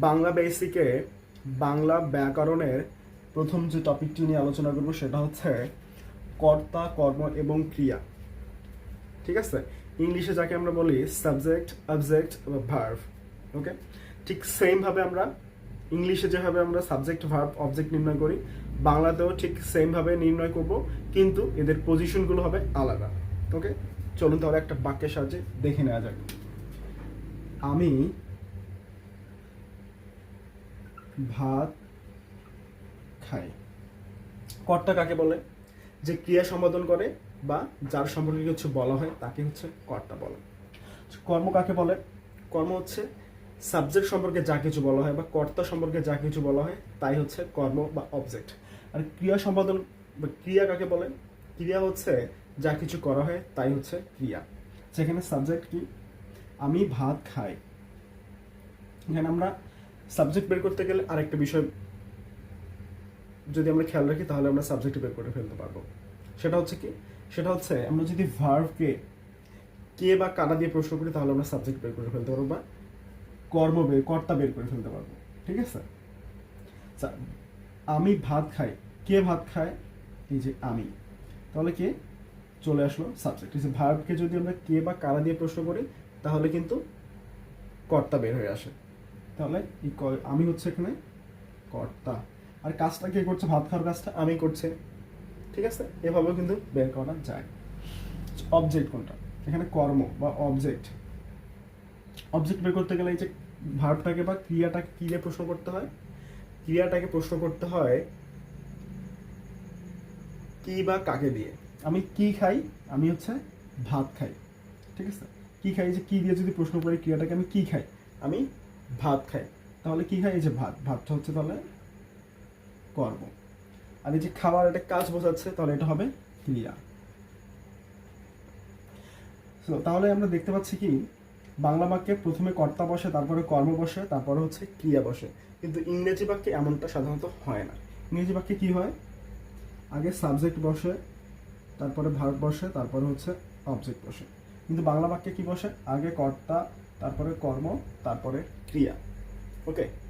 বাংলা বেসিকে বাংলা ব্যাকরণের প্রথম যে টপিকটি নিয়ে আলোচনা করব সেটা হচ্ছে কর্তা, কর্ম এবং ক্রিয়া। ঠিক আছে? ইংলিশে যাকে আমরা বলি সাবজেক্ট অবজেক্ট বা ভার্ভ ওকে ঠিক সেম ভাবে আমরা ইংলিশে যেভাবে আমরা সাবজেক্ট ভার্ব অবজেক্ট নির্ণয় করি, বাংলাতেও ঠিক সেম ভাবে নির্ণয় করব, কিন্তু এদের পজিশনগুলো হবে আলাদা ওকে চলুন তাহলে একটা বাক্যের সাহায্যে দেখে নেওয়া যাক। আমি ভাত খাই কর্তা কাকে বলে? যে ক্রিয়া সম্পাদন করে বা যার সম্পর্কে কিছু বলা হয় তাকে হচ্ছে কর্তা বলে। কর্ম কাকে বলে? কর্ম হচ্ছে সাবজেক্ট সম্পর্কে যা কিছু বলা হয় বা কর্তা সম্পর্কে যা কিছু বলা হয় তাই হচ্ছে কর্ম বা অবজেক্ট আর ক্রিয়া সম্পাদন বা ক্রিয়া কাকে বলে? ক্রিয়া হচ্ছে যা কিছু করা হয় তাই হচ্ছে ক্রিয়া। যেখানে সাবজেক্ট কি? আমি ভাত খাই। এখানে আমরা সাবজেক্ট বের করতে গেলে আরেকটা বিষয় যদি আমরা খেয়াল রাখি তাহলে আমরা সাবজেক্ট বের করে ফেলতে পারব। সেটা হচ্ছে কি? সেটা হচ্ছে আমরা যদি ভার্ভকে কে বা কারা দিয়ে প্রশ্ন করি তাহলে আমরা সাবজেক্ট বের করে ফেলতে পারব বা কর্ম বের কর্তা বের করে ফেলতে পারব। ঠিক আছে? আচ্ছা, আমি ভাত খাই কে ভাত খায়? এই যে আমি। তাহলে কে? চলে আসলো সাবজেক্ট এই যে ভার্বকে যদি আমরা কে বা কারা দিয়ে প্রশ্ন করি তাহলে কিন্তু কর্তা বের হয়ে আসে। তাহলে এই আমি হচ্ছে এখানে কর্তা। আর কাজটা কে করছে? ভাত খাওয়ার কাজটা আমি করছে। ঠিক আছে? এভাবেও কিন্তু বের করা যায়। অবজেক্ট কোনটা? এখানে কর্ম বা অবজেক্ট অবজেক্ট বের করতে গেলে এই যে ভার্বটাকে বা ক্রিয়াটাকে কি দিয়ে প্রশ্ন করতে হয়? ক্রিয়াটাকে প্রশ্ন করতে হয় কি বা কাকে দিয়ে? আমি কি খাই? আমি হচ্ছে ভাত খাই। ঠিক আছে? কি খাই? যে কি দিয়ে যদি প্রশ্ন করি ক্রিয়াটাকে আমি কি খাই? আমি ভাত খাই। তাহলে কি খাই এই যে ভাত, ভাতটা হচ্ছে তাহলে কর্ম। আর এই যে খাওয়ার একটা কাজ বোঝাচ্ছে তাহলে এটা হবে ক্রিয়া। তাহলে আমরা দেখতে পাচ্ছি কি? বাংলা বাক্যে প্রথমে কর্তা বসে, তারপরে কর্ম বসে, তারপরে হচ্ছে ক্রিয়া বসে। কিন্তু ইংরেজি বাক্যে এমনটা সাধারণত হয় না। ইংরেজি বাক্যে কি হয়? আগে সাবজেক্ট বসে, তারপরে ভার্ব বসে, তারপরে হচ্ছে অবজেক্ট বসে। কিন্তু বাংলা বাক্যে কি বসে? আগে কর্তা তারপরে কর্ম তারপরে ক্রিয়া। ওকে